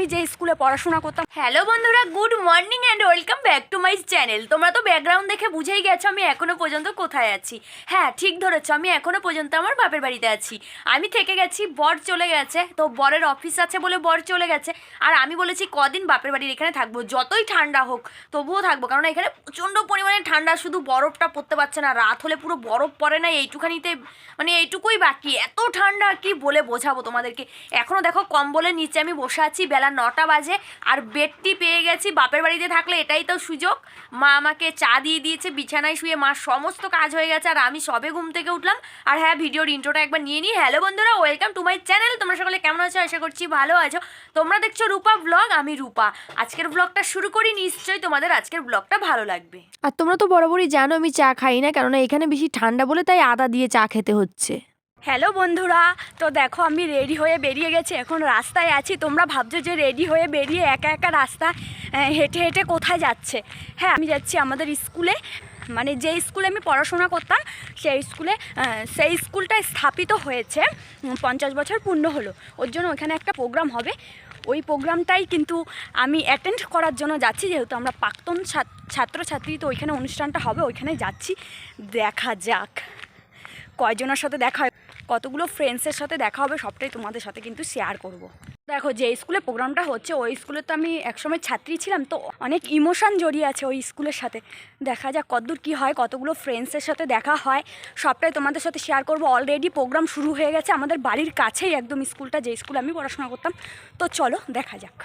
আমি যে স্কুলে পড়াশোনা করতাম। হ্যালো বন্ধুরা good morning and welcome back to my channel তোমরা তো ব্যাকগ্রাউন্ড দেখে বুঝেই গেছো আমি এখনও পর্যন্ত কোথায় আছি। হ্যাঁ ঠিক ধরেছো, আমি এখনও পর্যন্ত আমার বাপের বাড়িতে আছি। আমি থেকে গেছি, বর চলে গেছে, তো বরের অফিস আছে বলে বর চলে গেছে। আর আমি বলেছি, কদিন বাপের বাড়ির এখানে থাকব, যতই ঠান্ডা হোক, তবুও থাকব। কারণ এখানে প্রচণ্ড পরিমাণে ঠান্ডা, শুধু বরফটা পড়তে পারছে না। রাত হলে পুরো বরফ পড়ে না, এইটুখানিতে মানে এইটুকুই বাকি। এত ঠান্ডা, কি বলে বোঝাবো তোমাদেরকে? এখনও দেখো কম্বলের নিচে আমি বসে আছি, বেলা নটা বাজে। আর বেডটি পেয়ে গেছি, বাপের বাড়িতে থাকলে এটাই তো সুযোগ। মা আমাকে চা দিয়ে দিয়েছে, বিছানায় শুয়ে মার সমস্ত কাজ হয়ে গেছে, আর আমি সবে ঘুম থেকে উঠলাম। আর হ্যাঁ ভিডিওর ইন্ট্রোটা একবার নিয়ে নিই। হ্যালো বন্ধুরা ওয়েলকাম টু মাই চ্যানেল তোমরা সকলে কেমন আছো? আশা করছি ভালো আছো। তোমরা দেখছ রূপা ব্লগ আমি রূপা। আজকের ব্লগটা শুরু করি, নিশ্চয়ই তোমাদের আজকের ব্লগটা ভালো লাগবে। আর তোমরা তো বরাবরই জানো, আমি চা খাই না, কেননা এখানে বেশি ঠান্ডা বলে তাই আদা দিয়ে চা খেতে হচ্ছে। হ্যালো বন্ধুরা, তো দেখো আমি রেডি হয়ে বেরিয়ে গেছি, এখন রাস্তায় আছি, তোমরা ভাবছ যে রেডি হয়ে বেরিয়ে একা একা রাস্তা হেঁটে হেঁটে কোথায় যাচ্ছে? হ্যাঁ আমি যাচ্ছি আমাদের স্কুলে মানে যে স্কুলে আমি পড়াশোনা করতাম, সেই স্কুলে সেই স্কুলটা স্থাপিত হয়েছে পঞ্চাশ বছর পূর্ণ হলো, ওর জন্য ওখানে একটা প্রোগ্রাম হবে, ওই প্রোগ্রামটাই কিন্তু আমি অ্যাটেন্ড করার জন্য যাচ্ছি, যেহেতু আমরা প্রাক্তন ছাত- ছাত্রছাত্রী, তো ওইখানে অনুষ্ঠানটা হবে, ওইখানে যাচ্ছি, দেখা যাক, কয়জনের সাথে দেখা কতগুলো ফ্রেন্ডসের সাথে দেখা হবে সবটাই তোমাদের সাথে কিন্তু শেয়ার করব। দেখো, যে স্কুলে প্রোগ্রামটা হচ্ছে, ওই স্কুলে তো আমি একসময় ছাত্রী ছিলাম, তো অনেক ইমোশান জড়িয়ে আছে ওই স্কুলের সাথে। দেখা যাক কতদূর কী হয়, কতগুলো ফ্রেন্ডসের সাথে দেখা হয়, সবটাই তোমাদের সাথে শেয়ার করব। অলরেডি প্রোগ্রাম শুরু হয়ে গেছে, আমাদের বাড়ির কাছেই একদম স্কুলটা যে স্কুলে আমি পড়াশোনা করতাম। তো চলো, দেখা যাক।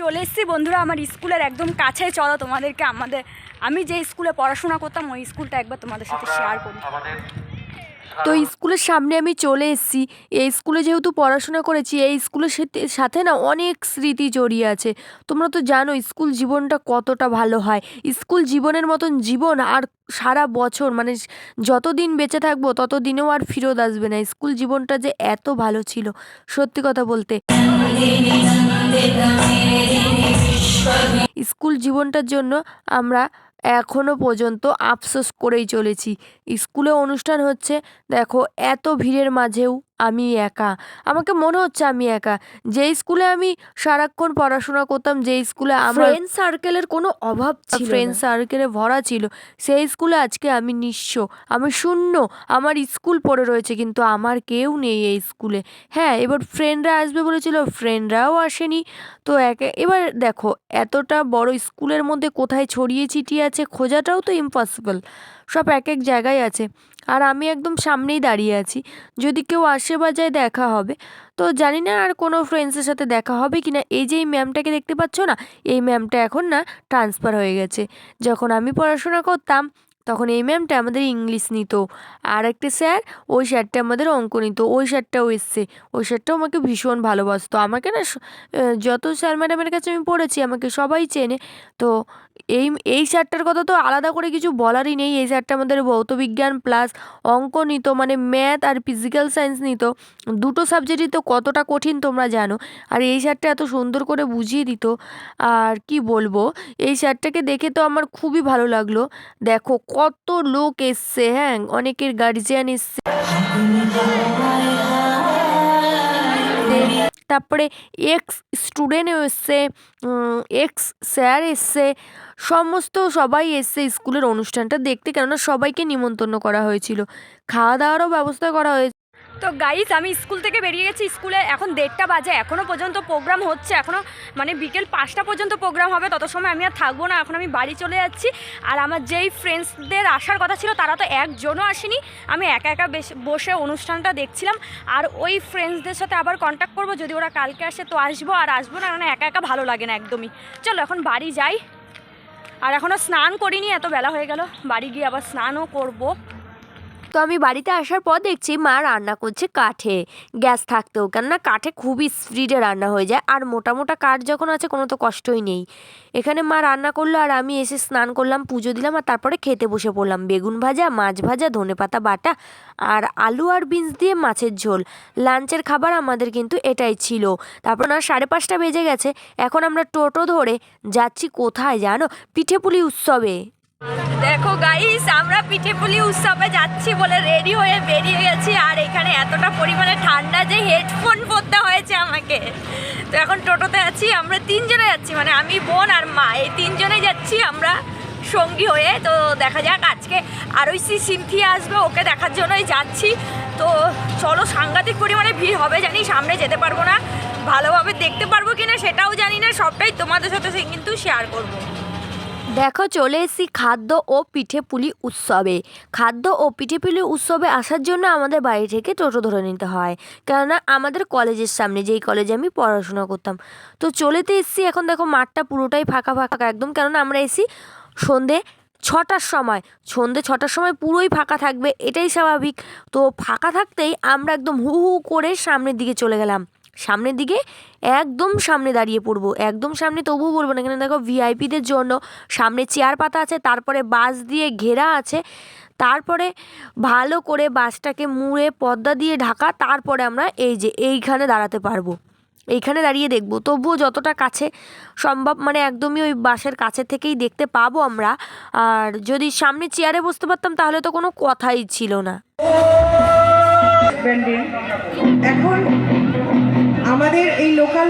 চলে এসেছি বন্ধুরা, আমার স্কুলের একদম কাছে চলো তোমাদেরকে আমাদের, আমি যে স্কুলে পড়াশোনা করতাম, ওই স্কুলটা একবার তোমাদের সাথে শেয়ার করি। তো স্কুলের সামনে আমি চলে এসেছি। এই স্কুলে যেহেতু পড়াশোনা করেছি, এই স্কুলের সাথে- না অনেক স্মৃতি জড়িয়ে আছে। তোমরা তো জানো স্কুল জীবনটা কতটা ভালো হয়। স্কুল জীবনের মতন জীবন আর সারা বছর মানে যতদিন বেঁচে থাকব ততদিনেও আর ফিরত আসবে না। স্কুল জীবনটা যে এত ভালো ছিল, সত্যি কথা বলতে। স্কুল জীবনটার জন্য আমরা এখনও পর্যন্ত আফসোস করেই চলেছি। স্কুলে অনুষ্ঠান হচ্ছে দেখো এত ভিড়ের মাঝেও আমি একা। আমাকে মনে হচ্ছে আমি একা। যেই স্কুলে আমি সারাক্ষণ পড়াশোনা করতাম যেই স্কুলে আমার ফ্রেন্ড সার্কেলের কোনো অভাব ছিল ফ্রেন্ড সার্কেলে ভরা ছিল। সেই স্কুলে আজকে আমি নিঃস্ব। আমি শূন্য। আমার স্কুল পড়ে রয়েছে কিন্তু আমার কেউ নেই এই স্কুলে হ্যাঁ এবার ফ্রেন্ডরা আসবে বলেছিল ফ্রেন্ডরাও আসেনি। তো একে এবার দেখো এতটা বড় স্কুলের মধ্যে কোথায় ছড়িয়ে ছিটিয়ে আছে খোঁজাটাও তো ইম্পসিবল সব এক এক জায়গায় আছে। আর আমি একদম সামনেই দাঁড়িয়ে আছি। যদি কেউ আসে বা যায় দেখা হবে। তো জানি না আর কোনো ফ্রেন্ডসের সাথে দেখা হবে কি না এই যে এই ম্যামটাকে দেখতে পাচ্ছ না? এই ম্যামটা এখন না ট্রান্সফার হয়ে গেছে। যখন আমি পড়াশোনা করতাম তখন এই ম্যামটা আমাদের ইংলিশ নিত। আর একটা স্যার ওই স্যারটা আমাদের অঙ্ক নিত। ওই স্যারটাও এসছে। ওই স্যারটাও আমাকে ভীষণ ভালোবাসতো। আমাকে না যত স্যার ম্যাডামের কাছে আমি পড়েছি, আমাকে সবাই চেনে। তো এই এই স্যারটার কথা তো আলাদা করে কিছু বলারই নেই। এই স্যারটা আমাদের ভৌত বিজ্ঞান প্লাস অঙ্ক নিত মানে ম্যাথ আর ফিজিক্যাল সায়েন্স নিত। দুটো সাবজেক্টই তো কতটা কঠিন তোমরা জানো। আর এই স্যারটা এত সুন্দর করে বুঝিয়ে দিত। আর কি বলব? এই স্যারটাকে দেখে তো আমার খুবই ভালো লাগল। দেখো কত লোক এসছে হ্যাঁ? অনেকের গার্জিয়ান এসছে। তারপরে এক্স স্টুডেন্টও এসছে এক্স স্যার এসছে, সমস্ত সবাই এসছে স্কুলের অনুষ্ঠানটা দেখতে, কেননা সবাইকে নিমন্ত্রণ করা হয়েছিল। খাওয়া দাওয়ারও ব্যবস্থা করা হয়েছে। তো গাইস আমি স্কুল থেকে বেরিয়ে গেছি। স্কুলে এখন দেড়টা বাজে এখনও পর্যন্ত প্রোগ্রাম হচ্ছে এখনও মানে বিকেল পাঁচটা পর্যন্ত প্রোগ্রাম হবে, তত সময় আমি আর থাকব না, এখন আমি বাড়ি চলে যাচ্ছি। আর আমার যেই ফ্রেন্ডসদের আসার কথা ছিল, তারা তো একজনও আসেনি। আমি একা একা বেশ- বসে অনুষ্ঠানটা দেখছিলাম। আর ওই ফ্রেন্ডসদের সাথে আবার কন্ট্যাক্ট করব, যদি ওরা কালকে আসে তো আসব, আর আসব না মানে একা একা ভালো লাগে না একদমই। চলো, এখন বাড়ি যাই। আর এখনও স্নান করিনি, এত বেলা হয়ে গেল, বাড়ি গিয়ে আবার স্নানও করব। তো আমি বাড়িতে আসার পর দেখছি মা রান্না করছে কাঠে। গ্যাস থাকতেও কেননা কাঠে খুবই স্পিডে রান্না হয়ে যায়। আর মোটা মোটা কাঠ যখন আছে, কোনো তো কষ্টই নেই। এখানে মা রান্না করল আর আমি এসে স্নান করলাম, পুজো দিলাম আর তারপরে খেতে বসে পড়লাম। বেগুন ভাজা, মাছ ভাজা ধনেপাতা বাটা আর আলু আর বিনস দিয়ে মাছের ঝোল। লাঞ্চের খাবার আমাদের কিন্তু এটাই ছিল। তারপর না, সাড়ে পাঁচটা বেজে গেছে। এখন আমরা টোটো ধরে যাচ্ছি কোথায় জানো? পিঠেপুলি উৎসবে। দেখো গাইস আমরা পিঠেপুলি উৎসবে যাচ্ছি বলে রেডি হয়ে বেরিয়ে গেছি আর এখানে এতটা পরিমাণে ঠান্ডা যে হেডফোন পরতে হয়েছে আমাকে। তো এখন টোটোতে আছি, আমরা তিনজনে যাচ্ছি মানে আমি, বোন আর মা। এই তিনজনে যাচ্ছি, আমরা সঙ্গী হয়ে। তো দেখা যাক, আজকে আর ওই সি সিনথিয়া আসবে, ওকে দেখার জন্যই যাচ্ছি। তো চলো, সাংঘাতিক পরিমাণে ভিড় হবে, জানি সামনে যেতে পারব না। ভালোভাবে দেখতে পারব কিনা সেটাও জানি না, সবটাই তোমাদের সাথে কিন্তু শেয়ার করব। দেখো, চলে এসেছি খাদ্য ও পিঠে পুলি উৎসবে। খাদ্য ও পিঠে পুলি উৎসবে আসার জন্য আমাদের বাড়ি থেকে টোটো ধরে নিতে হয়। কেননা, আমাদের কলেজের সামনে, যেই কলেজে আমি পড়াশোনা করতাম। তো চলেতে এসেছি, এখন দেখো মাঠটা পুরোটাই ফাঁকা ফাঁকা একদম। কেননা, আমরা এসেছি সন্ধে ছটার সময়। সন্ধে ছটার সময় পুরোই ফাঁকা থাকবে, এটাই স্বাভাবিক। তো ফাঁকা থাকতেই আমরা একদম হু হু করে সামনের দিকে চলে গেলাম। সামনের দিকে একদম সামনে দাঁড়িয়ে পড়ব, একদম সামনে তবুও বলব না। এখানে দেখো ভিআইপিদের জন্য সামনে চেয়ার পাতা আছে, তারপরে বাস দিয়ে ঘেরা আছে, তারপরে ভালো করে বাসটাকে মুড়ে পর্দা দিয়ে ঢাকা, তারপরে আমরা এই যে এইখানে দাঁড়াতে পারব। এইখানে দাঁড়িয়ে দেখব। তবুও যতটা কাছে সম্ভব মানে একদমই ওই বাসের কাছে থেকেই দেখতে পাবো আমরা। আর যদি সামনে চেয়ারে বসতে পারতাম, তাহলে তো কোনো কথাই ছিল না। এখন আমাদের এই লোকাল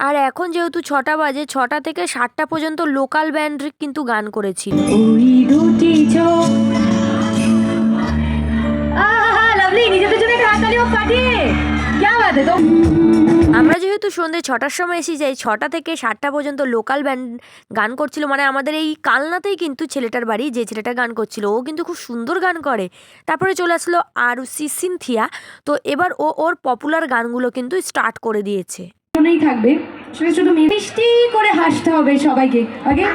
আর এখন যেহেতু ছটা বাজে ছটা থেকে সাতটা পর্যন্ত লোকাল ব্যান্ড কিন্তু গান করেছিল ওই দুটি চোখ আহা লাভলি নিজেদের জন্য একটা হাততালি হোক কাটিয়ে क्या बात है तो আমরা যেহেতু সন্ধ্যে ছটার সময় এসে যাই ছটা থেকে সাতটা পর্যন্ত লোকাল ব্যান্ড গান করছিল মানে আমাদের এই কালনাতেই কিন্তু ছেলেটার বাড়ি যে ছেলেটা গান করছিল ও কিন্তু খুব সুন্দর গান করে। তারপরে চলে আসলো আরুসি সিনথিয়া তো এবার ও ওর পপুলার গানগুলো কিন্তু স্টার্ট করে দিয়েছে। নেই থাকবে মেয়ে মিষ্টি করে হাসতে হবে সবাইকে ওকে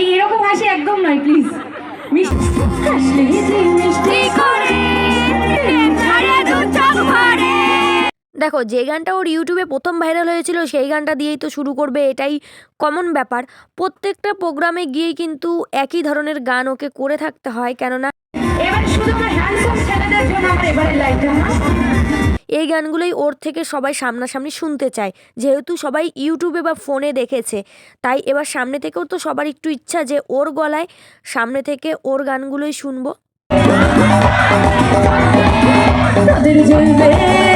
এই এরকম হাসি একদম নয় প্লিজ মিষ্টি হাসলে মিষ্টি করে। দেখো যে গানটা ওর ইউটিউবে প্রথম ভাইরাল হয়েছিল সেই গানটা দিয়েই তো শুরু করবে এটাই কমন ব্যাপার। প্রত্যেকটা প্রোগ্রামে গিয়েই কিন্তু একই ধরনের গান ওকে করে থাকতে হয় কেননা এই গানগুলোই ওর থেকে সবাই সামনাসামনি শুনতে চায় যেহেতু সবাই ইউটিউবে বা ফোনে দেখেছে। তাই এবার সামনে থেকেও তো সবার একটু ইচ্ছা যে ওর গলায় সামনে থেকে ওর গানগুলোই শুনব। তোদের জ্বলবে এই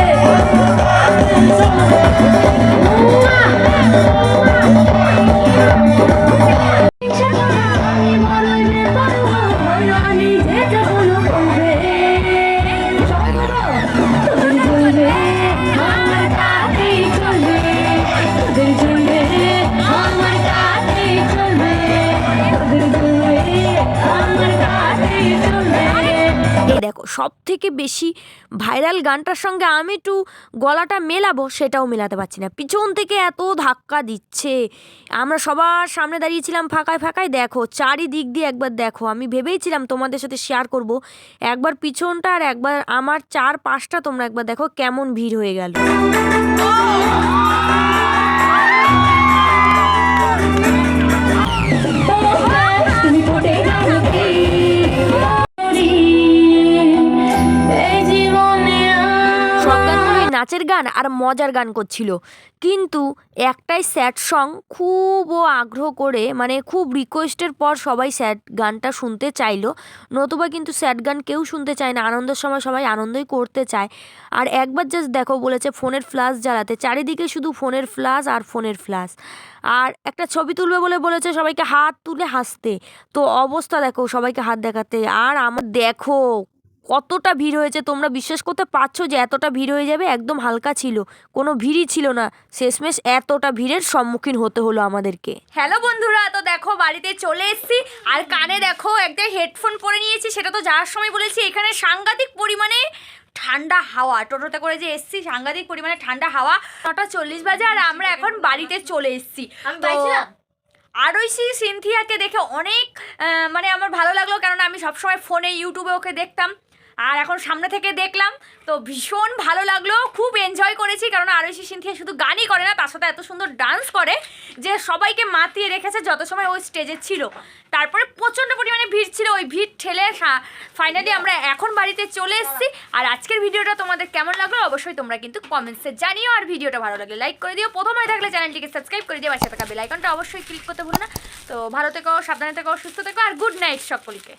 সব থেকে বেশি ভাইরাল গানটার সঙ্গে আমি একটু গলাটা মেলাবো সেটাও মেলাতে পারছি না। পিছন থেকে এত ধাক্কা দিচ্ছে। আমরা সবার সামনে দাঁড়িয়েছিলাম ফাঁকায় ফাঁকায়। দেখো, চারিদিক দিয়ে একবার দেখো। আমি ভেবেইছিলাম তোমাদের সাথে শেয়ার করব। একবার পিছনটা আর একবার আমার চার পাঁচটা তোমরা একবার দেখো কেমন ভিড় হয়ে গেল। নাচের গান আর মজার গান করছিল। কিন্তু একটাই স্যাড সং খুব আগ্রহ করে মানে খুব রিকোয়েস্টের পর সবাই স্যাড গানটা শুনতে চাইলো। নতুবা কিন্তু স্যাড গান কেউ শুনতে চায় না, আনন্দের সময় সবাই আনন্দই করতে চায়। আর একবার জাস্ট দেখো বলেছে, ফোনের ফ্ল্যাশ জ্বালাতে। চারিদিকে শুধু ফোনের ফ্ল্যাশ আর ফোনের ফ্ল্যাশ আর একটা ছবি তুলবে বলে বলেছে, সবাইকে হাত তুলে হাসতে। তো অবস্থা দেখো সবাইকে হাত দেখাতে। আর আমার দেখো কতটা ভিড় হয়েছে তোমরা বিশ্বাস করতে পারছ যে এতটা ভিড় হয়ে যাবে? একদম হালকা ছিল। কোনো ভিড়ই ছিল না। শেষমেশ এতটা ভিড়ের সম্মুখীন হতে হলো আমাদেরকে। হ্যালো বন্ধুরা তো দেখো বাড়িতে চলে এসেছি। আর কানে দেখো একটা হেডফোন পরে নিয়েছি সেটা তো যাওয়ার সময় বলেছি। এখানে সাংঘাতিক পরিমাণে ঠান্ডা হাওয়া। টোটোতে করে যে এসছি সাংঘাতিক পরিমাণে ঠান্ডা হাওয়া। নটা চল্লিশ বাজে আর আমরা এখন বাড়িতে চলে এসেছি। আরইসি সিনথিয়াকে দেখে অনেক মানে আমার ভালো লাগল। কারণ আমি সবসময় ফোনে ইউটিউবে ওকে দেখতাম। আর এখন সামনে থেকে দেখলাম, তো ভীষণ ভালো লাগল, খুব এনজয় করেছি কারণ আরুষি সিনথিয়া শুধু গানই করে না, তার সাথে এত সুন্দর ডান্স করে যে সবাইকে মাতিয়ে রেখেছে যত সময় ওই স্টেজে ছিল। তারপরে প্রচণ্ড পরিমাণে ভিড় ছিল, ওই ভিড় ঠেলে ফাইনালি আমরা এখন বাড়িতে চলে এসেছি। আর আজকের ভিডিওটা তোমাদের কেমন লাগল অবশ্যই তোমরা কিন্তু কমেন্টসে জানিও, আর ভিডিওটা ভালো লাগলে লাইক করে দিও। প্রথম হয়ে থাকলে চ্যানেলটিকে সাবস্ক্রাইব করে দিও, পাশে থাকা বেল আইকনটা অবশ্যই ক্লিক করতে ভুলো না। তো ভালো থেকো, সাবধানে থেকো, সুস্থ থেকো, আর গুড নাইট সকলকে।